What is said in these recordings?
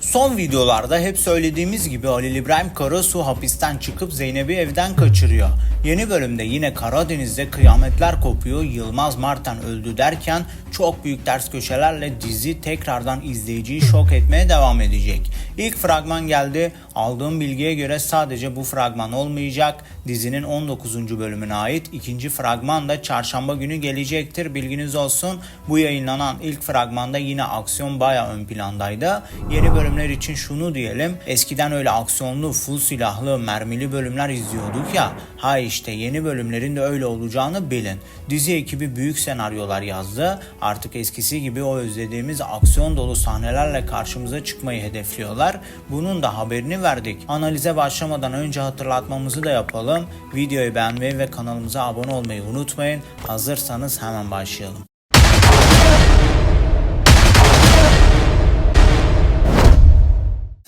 Son videolarda hep söylediğimiz gibi Halil İbrahim Karasu hapisten çıkıp Zeynep'i evden kaçırıyor. Yeni bölümde yine Karadeniz'de kıyametler kopuyor. Yılmaz Marten öldü derken çok büyük ters köşelerle dizi tekrardan izleyiciyi şok etmeye devam edecek. İlk fragman geldi. Aldığım bilgiye göre sadece bu fragman olmayacak. Dizinin 19. bölümüne ait ikinci fragman da çarşamba günü gelecektir. Bilginiz olsun. Bu yayınlanan ilk fragmanda yine aksiyon baya ön plandaydı. Yeni bölümler için şunu diyelim. Eskiden öyle aksiyonlu, full silahlı, mermili bölümler izliyorduk ya. Ha işte yeni bölümlerin de öyle olacağını bilin. Dizi ekibi büyük senaryolar yazdı. Artık eskisi gibi o özlediğimiz aksiyon dolu sahnelerle karşımıza çıkmayı hedefliyorlar. Bunun da haberini verdik. Analize başlamadan önce hatırlatmamızı da yapalım. Videoyu beğenmeyi ve kanalımıza abone olmayı unutmayın. Hazırsanız hemen başlayalım.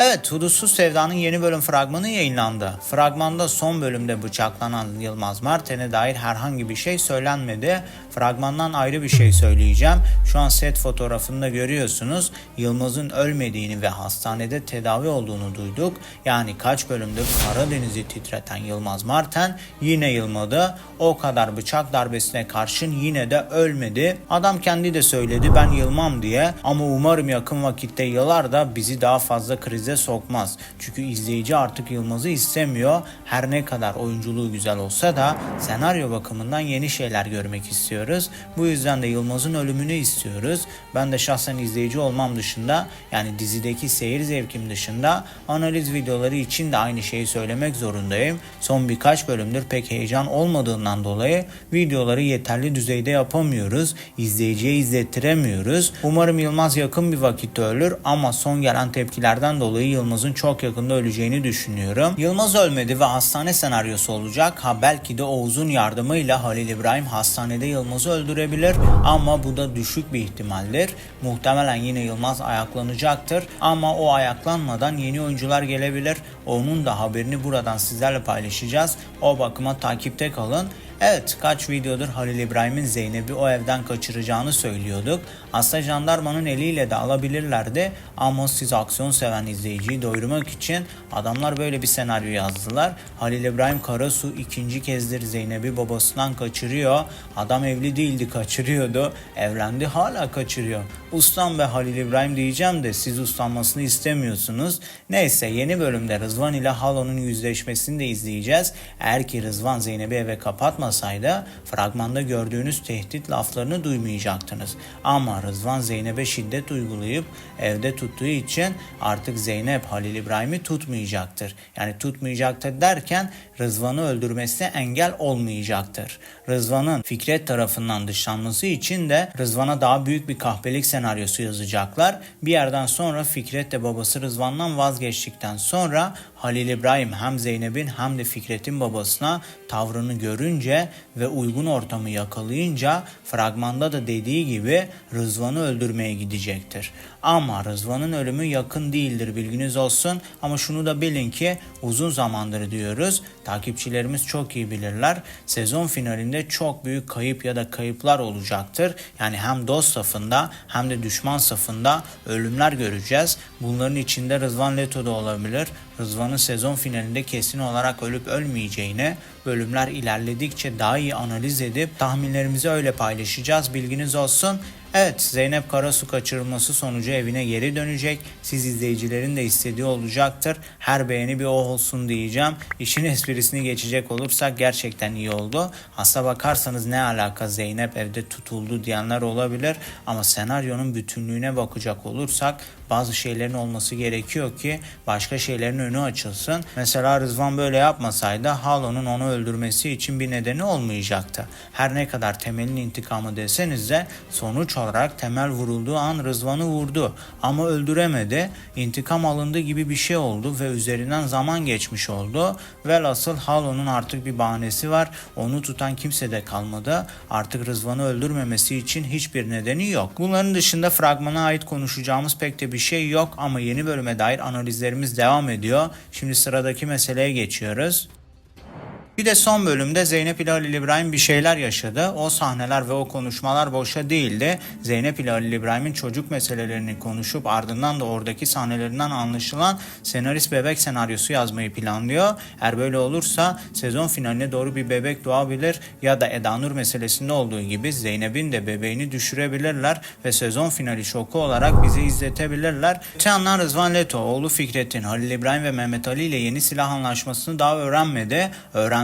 Evet, Hudutsuz Sevda'nın yeni bölüm fragmanı yayınlandı. Fragmanda son bölümde bıçaklanan Yılmaz Marten'e dair herhangi bir şey söylenmedi. Fragmandan ayrı bir şey söyleyeceğim. Şu an set fotoğrafında görüyorsunuz. Yılmaz'ın ölmediğini ve hastanede tedavi olduğunu duyduk. Yani kaç bölümdür Karadeniz'i titreten Yılmaz Marten yine yılmadı. O kadar bıçak darbesine karşın yine de ölmedi. Adam kendi de söyledi ben yılmam diye. Ama umarım yakın vakitte yılar da bizi daha fazla krize sokmaz. Çünkü izleyici artık Yılmaz'ı istemiyor. Her ne kadar oyunculuğu güzel olsa da senaryo bakımından yeni şeyler görmek istiyoruz. Bu yüzden de Yılmaz'ın ölümünü istiyoruz. Ben de şahsen izleyici olmam dışında yani dizideki seyir zevkim dışında analiz videoları için de aynı şeyi söylemek zorundayım. Son birkaç bölümdür pek heyecan olmadığından dolayı videoları yeterli düzeyde yapamıyoruz. İzleyiciye izlettiremiyoruz. Umarım Yılmaz yakın bir vakitte ölür ama son gelen tepkilerden dolayı Yılmaz'ın çok yakında öleceğini düşünüyorum. Yılmaz ölmedi ve hastane senaryosu olacak. Ha belki de Oğuz'un yardımıyla Halil İbrahim hastanede Yılmaz'ı öldürebilir ama bu da düşük bir ihtimaldir. Muhtemelen yine Yılmaz ayaklanacaktır ama o ayaklanmadan yeni oyuncular gelebilir. Onun da haberini buradan sizlerle paylaşacağız. O bakıma takipte kalın. Evet kaç videodur Halil İbrahim'in Zeynep'i o evden kaçıracağını söylüyorduk. Aslında jandarmanın eliyle de alabilirlerdi ama siz aksiyon seven izleyiciyi doyurmak için adamlar böyle bir senaryo yazdılar. Halil İbrahim Karasu ikinci kezdir Zeynep'i babasından kaçırıyor. Adam evli değildi kaçırıyordu. Evlendi hala kaçırıyor. Ustam ve Halil İbrahim diyeceğim de siz uslanmasını istemiyorsunuz. Neyse yeni bölümde Rızvan ile Halo'nun yüzleşmesini de izleyeceğiz. Eğer ki Rızvan Zeynep'i eve kapatmasaydı fragmanda gördüğünüz tehdit laflarını duymayacaktınız. Ama Rızvan Zeynep'e şiddet uygulayıp evde tuttuğu için artık Zeynep Halil İbrahim'i tutmayacaktır. Yani tutmayacaktır derken Rızvan'ı öldürmesine engel olmayacaktır. Rızvan'ın Fikret tarafından dışlanması için de Rızvan'a daha büyük bir kahpelik senaryosu yazacaklar. Bir yerden sonra Fikret de babası Rızvan'dan vazgeçtikten sonra Halil İbrahim hem Zeynep'in hem de Fikret'in babasına tavrını görünce ve uygun ortamı yakalayınca fragmanda da dediği gibi Rızvan'ı öldürmeye gidecektir. Ama Rızvan'ın ölümü yakın değildir bilginiz olsun ama şunu da bilin ki uzun zamandır diyoruz. Takipçilerimiz çok iyi bilirler. Sezon finalinde çok büyük kayıp ya da kayıplar olacaktır. Yani hem dost safında hem de düşman safında ölümler göreceğiz. Bunların içinde Rızvan Leto da olabilir. Rızvan'ın sezon finalinde kesin olarak ölüp ölmeyeceğini bölümler ilerledikçe daha iyi analiz edip tahminlerimizi öyle paylaşacağız. Bilginiz olsun. Evet Zeynep Karasu kaçırılması sonucu evine geri dönecek. Siz izleyicilerin de istediği olacaktır. Her beğeni bir o olsun diyeceğim. İşin esprisini geçecek olursak gerçekten iyi oldu. Aslına bakarsanız ne alaka Zeynep evde tutuldu diyenler olabilir. Ama senaryonun bütünlüğüne bakacak olursak bazı şeylerin olması gerekiyor ki başka şeylerin önü açılsın. Mesela Rızvan böyle yapmasaydı Halo'nun onu öldürmesi için bir nedeni olmayacaktı. Her ne kadar Temel'in intikamı deseniz de sonuç olarak Temel vurulduğu an Rızvan'ı vurdu ama öldüremedi. İntikam alındı gibi bir şey oldu ve üzerinden zaman geçmiş oldu. Velhasıl Halo'nun artık bir bahanesi var. Onu tutan kimse de kalmadı. Artık Rızvan'ı öldürmemesi için hiçbir nedeni yok. Bunların dışında fragmana ait konuşacağımız pek de bir şey yok ama yeni bölüme dair analizlerimiz devam ediyor. Şimdi sıradaki meseleye geçiyoruz. Bir de son bölümde Zeynep ile Halil İbrahim bir şeyler yaşadı. O sahneler ve o konuşmalar boşa değildi. Zeynep ile Halil İbrahim'in çocuk meselelerini konuşup ardından da oradaki sahnelerinden anlaşılan senarist bebek senaryosu yazmayı planlıyor. Eğer böyle olursa sezon finaline doğru bir bebek doğabilir ya da Eda Nur meselesinde olduğu gibi Zeynep'in de bebeğini düşürebilirler ve sezon finali şoku olarak bizi izletebilirler. Öte yandan Rızvan Leto, oğlu Fikret'in Halil İbrahim ve Mehmet Ali ile yeni silah anlaşmasını daha öğrenmedi.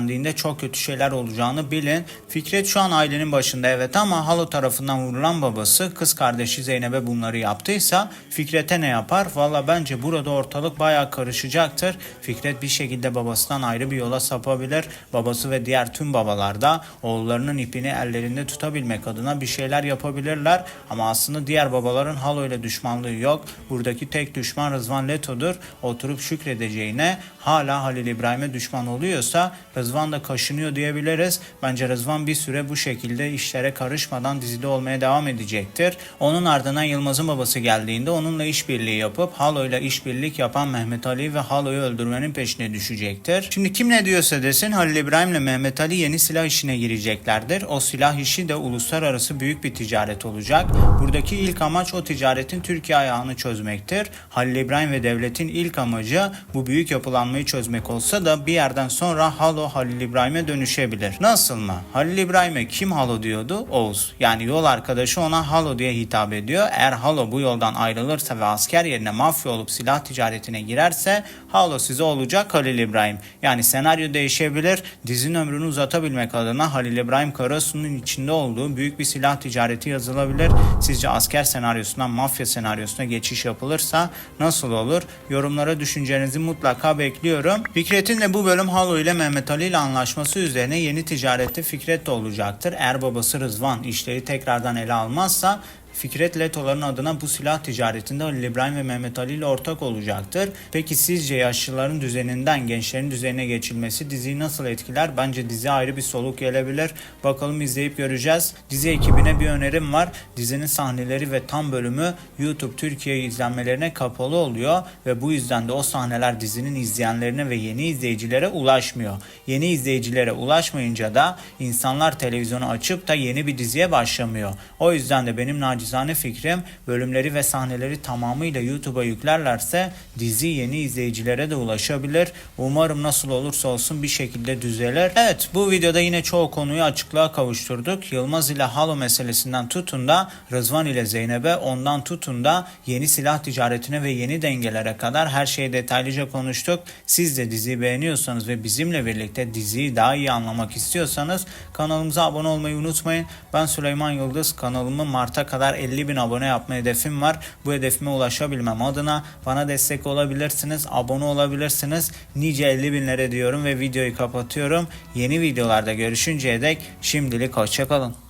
Öğrendiğinde çok kötü şeyler olacağını bilin. Fikret şu an ailenin başında evet ama Halo tarafından vurulan babası kız kardeşi Zeynep'e bunları yaptıysa Fikret'e ne yapar? Valla bence burada ortalık bayağı karışacaktır. Fikret bir şekilde babasından ayrı bir yola sapabilir. Babası ve diğer tüm babalar da oğullarının ipini ellerinde tutabilmek adına bir şeyler yapabilirler. Ama aslında diğer babaların Halo ile düşmanlığı yok. Buradaki tek düşman Rızvan Leto'dur. Oturup şükredeceğine hala Halil İbrahim'e düşman oluyorsa Rızvan da kaşınıyor diyebiliriz. Bence Rızvan bir süre bu şekilde işlere karışmadan dizide olmaya devam edecektir. Onun ardından Yılmaz'ın babası geldiğinde onunla işbirliği yapıp Halo ile işbirlik yapan Mehmet Ali ve Halo'yu öldürmenin peşine düşecektir. Şimdi kim ne diyorsa desin Halil İbrahim ile Mehmet Ali yeni silah işine gireceklerdir. O silah işi de uluslararası büyük bir ticaret olacak. Buradaki ilk amaç o ticaretin Türkiye ayağını çözmektir. Halil İbrahim ve devletin ilk amacı bu büyük yapılanmayı çözmek olsa da bir yerden sonra Halo Halil İbrahim'e dönüşebilir. Nasıl mı? Halil İbrahim'e kim Halo diyordu? Oğuz. Yani yol arkadaşı ona Halo diye hitap ediyor. Eğer Halo bu yoldan ayrılırsa ve asker yerine mafya olup silah ticaretine girerse Halo size olacak Halil İbrahim. Yani senaryo değişebilir. Dizinin ömrünü uzatabilmek adına Halil İbrahim Karasu'nun içinde olduğu büyük bir silah ticareti yazılabilir. Sizce asker senaryosundan mafya senaryosuna geçiş yapılırsa nasıl olur? Yorumlara düşüncenizi mutlaka bekliyorum. Fikret'in de bu bölüm Halo ile Mehmet Ali ile anlaşması üzerine yeni ticarette Fikret de olacaktır. Eğer babası Rızvan işleri tekrardan ele almazsa Fikret Leto'ların adına bu silah ticaretinde Halil İbrahim ve Mehmet Ali ile ortak olacaktır. Peki sizce yaşlıların düzeninden gençlerin düzenine geçilmesi diziyi nasıl etkiler? Bence dizi ayrı bir soluk gelebilir. Bakalım izleyip göreceğiz. Dizi ekibine bir önerim var. Dizinin sahneleri ve tam bölümü YouTube Türkiye izlenmelerine kapalı oluyor ve bu yüzden de o sahneler dizinin izleyenlerine ve yeni izleyicilere ulaşmıyor. Yeni izleyicilere ulaşmayınca da insanlar televizyonu açıp da yeni bir diziye başlamıyor. O yüzden de benim nacizane fikrim bölümleri ve sahneleri tamamıyla YouTube'a yüklerlerse dizi yeni izleyicilere de ulaşabilir. Umarım nasıl olursa olsun bir şekilde düzelir. Evet bu videoda yine çoğu konuyu açıklığa kavuşturduk. Yılmaz ile Halo meselesinden tutun da Rızvan ile Zeynep'e ondan tutun da yeni silah ticaretine ve yeni dengelere kadar her şeyi detaylıca konuştuk. Siz de diziyi beğeniyorsanız ve bizimle birlikte diziyi daha iyi anlamak istiyorsanız kanalımıza abone olmayı unutmayın. Ben Süleyman Yıldız kanalımı Mart'a kadar 50 bin abone yapma hedefim var. Bu hedefime ulaşabilmem adına bana destek olabilirsiniz, abone olabilirsiniz. Nice 50 binlere diyorum ve videoyu kapatıyorum. Yeni videolarda görüşünceye dek şimdilik hoşçakalın.